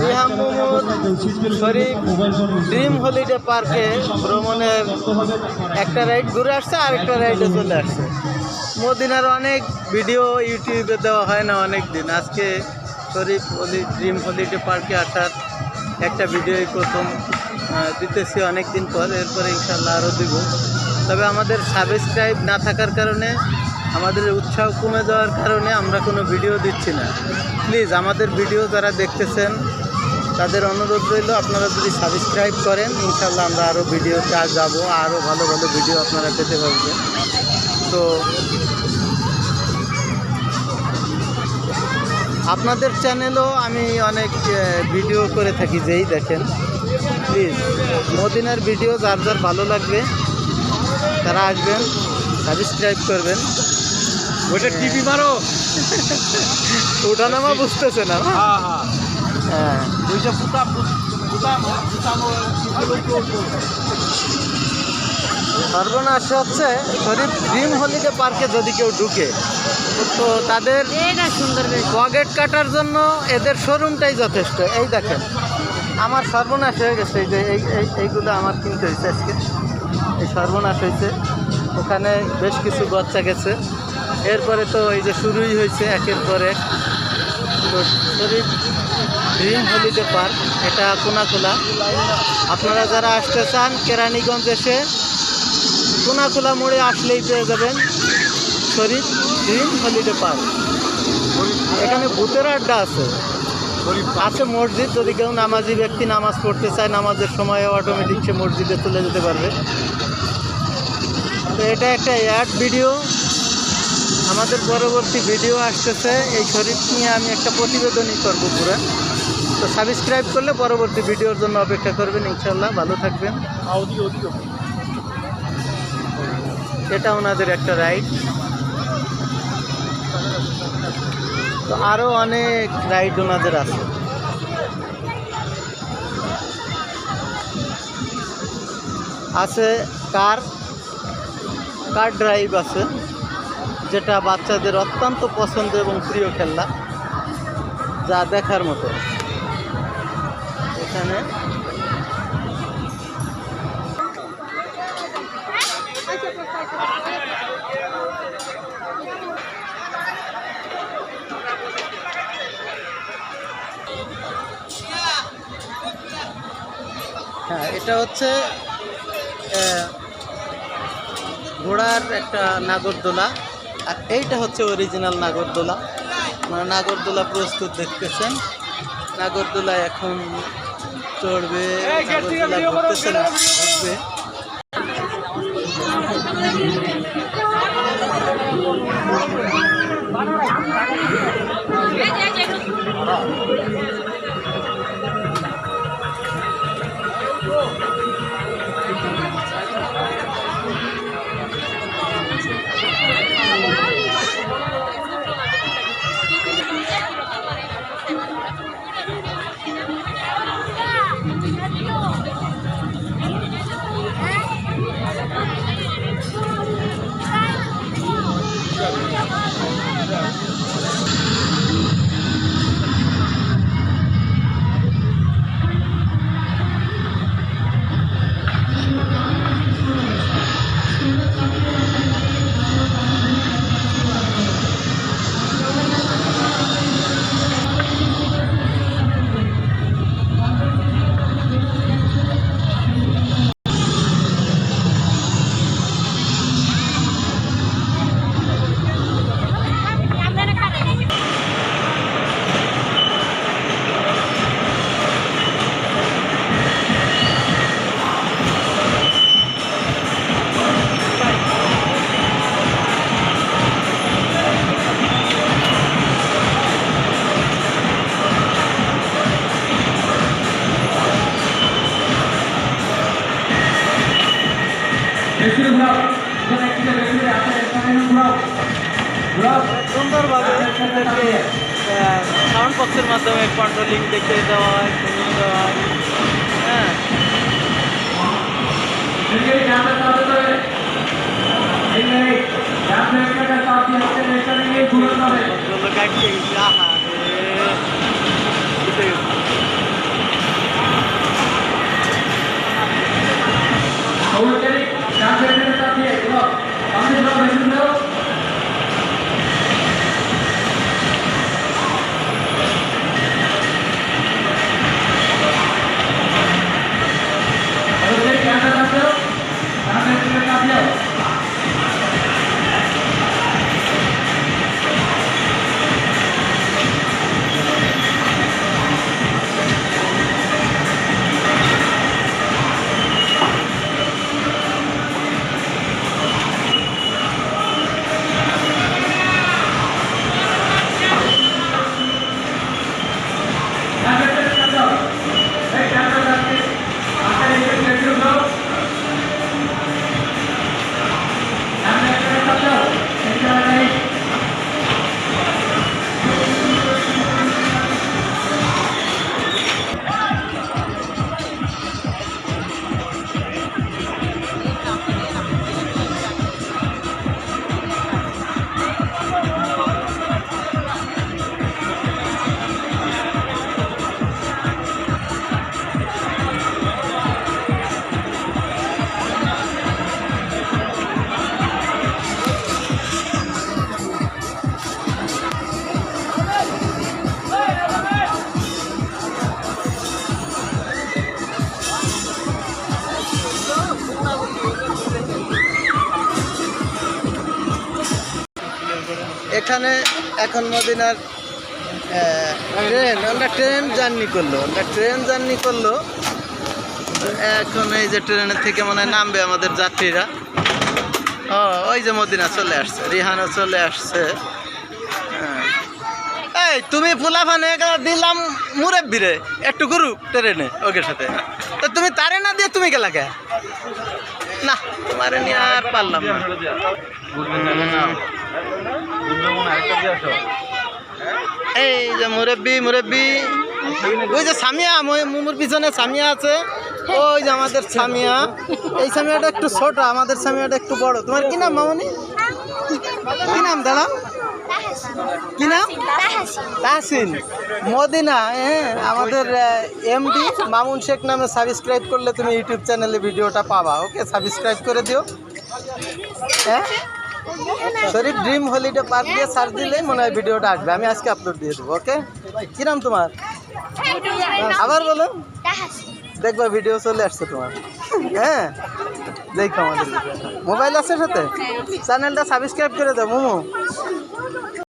Riham Mohammad Sharif dream holiday পার্কে ভ্রমণের একটা রাইড ঘুরে আসছে আর একটা রাইডে চলে আসছে। মদিনার অনেক ভিডিও ইউটিউবে দেওয়া হয় না অনেক দিন আজকে শরীফ হলি ড্রিম হলিডে পার্কে আসার একটা ভিডিওই প্রথম দিতেছি অনেক দিন পর, এরপরে ইনশাল্লাহ আরও দিব। তবে আমাদের সাবস্ক্রাইব না থাকার কারণে, আমাদের উৎসাহ কমে যাওয়ার কারণে আমরা কোনো ভিডিও দিচ্ছি না। প্লিজ আমাদের ভিডিও যারা দেখতেছেন তাদের অনুরোধ রইল আপনারা যদি সাবস্ক্রাইব করেন ইনশাল্লাহ আমরা আরও ভিডিওতে আর যাব আরও ভালো ভালো ভিডিও আপনারা পেতে পারবেন। তো আপনাদের চ্যানেলও আমি অনেক ভিডিও করে থাকি যেই দেখেন। প্লিজ মদিনার ভিডিও যার যার ভালো লাগবে তারা আসবেন সাবস্ক্রাইব করবেন। ওইটা টিভি মারো। ওঠানামা বুঝতেছে না। না? হ্যাঁ। ওইটা পুতা পুতা পুতা সর্বনাশ হচ্ছে শরীফ ড্রিম হলিডে পার্কে যদি কেউ ঢুকে। তো তাদের সুন্দর বেশ। পকেট কাটার জন্য এদের শোরুমটাই যথেষ্ট। এই দেখেন আমার সর্বনাশ হয়ে গেছে। এই যে এই এই- এইগুলো আমার কিনতে হয়েছে আজকে। এই সর্বনাশ হয়েছে। ওখানে বেশ কিছু বাচ্চা গেছে। এরপরে তো এই যে শুরুই হয়েছে একের পর এক। শরীফ ড্রিম হলিডে পার্ক, এটা কোনাকুলা। আপনারা যারা আসতে চান, কেরানীগঞ্জ এসে কোনাকুলা মোড়ে আসলেই পেয়ে যাবেন শরীফ ড্রিম হলিডে পার্ক। এখানে ভূতের আড্ডা আছে। আছে মসজিদ, যদি কেউ নামাজি ব্যক্তি নামাজ পড়তে চায়, নামাজের সময় অটোমেটিক সে মসজিদে চলে যেতে পারবে। তো এটা একটা অ্যাড ভিডিও আমাদের পরবর্তী ভিডিও আসতেছে এই শরীফ নিয়ে আমি একটা প্রতিবেদনই করব পুরো। তো সাবস্ক্রাইব করলে পরবর্তী ভিডিওর জন্য অপেক্ষা করবেন ইনশাল্লাহ ভালো থাকবেন। এটা ওনাদের একটা রাইড তো আরও অনেক রাইড ওনাদের আছে। আছে কার? কার ড্রাইভ আছে? যেটা বাচ্চাদের অত্যন্ত পছন্দ এবং প্রিয় খেলনা, যা দেখার মতো। এখানে হ্যাঁ এটা হচ্ছে ঘোড়ার একটা নাগরদোলা। আর এইটা হচ্ছে অরিজিনাল নাগরদোলা। মানে নাগরদোলা প্রস্তুত দেখতেছেন। নাগরদোলা এখন চড়বে নাগরদোলা না সুন্দরভাবে। তাদেরকে সাউন্ড বক্সের মাধ্যমে কন্ট্রোলিং দেখে দেওয়া হয় শুনিয়ে দেওয়া হয়। হ্যাঁ। কন্ট্রোল কাটছে আহা। এখানে এখন মদিনার ট্রেন, আমরা ট্রেন জার্নি করল, আমরা ট্রেন জার্নি করল। এখন এই যে ট্রেনের থেকে মনে নামবে আমাদের যাত্রীরা। ও, ওই যে মদিনা চলে আসছে রিহানা চলে আসছে। হ্যাঁ। এই, তুমি ফুলাফানে দিলাম মুরব্বিরে একটু গুরু ট্রেনে, ওকে সাথে। তো তুমি তারে না দিয়ে তুমি গেলা কে? না, তোমারে নিয়ে আর পারলাম না। এই যে মুরব্বি মুরব্বি। ওই যে সামিয়া মুমুর পিছনে সামিয়া আছে। ওই যে আমাদের সামিয়া। এই সামিয়াটা একটু ছোট, আমাদের সামিয়াটা একটু বড়। তোমার কি নাম মামনি? কি নাম দাদা? কি নাম? তাহসিন। মদিনা হ্যাঁ আমাদের এমডি মামুন শেখ নামে সাবস্ক্রাইব করলে তুমি ইউটিউব চ্যানেলে ভিডিওটা পাবা। ওকে সাবস্ক্রাইব করে দিও। হ্যাঁ? শরীফ ড্রিম হলিডে পার্ক দিয়ে সার্চ দিলেই মনে হয় ভিডিওটা আসবে। আমি আজকে আপলোড দিয়ে দেবো ওকে কিরাম তোমার? আবার বলো। দেখবা ভিডিও চলে আসছে তোমার। হ্যাঁ? দেখো আমাদের মোবাইল আছে সাথে? চ্যানেলটা সাবস্ক্রাইব করে দেবো মোমো।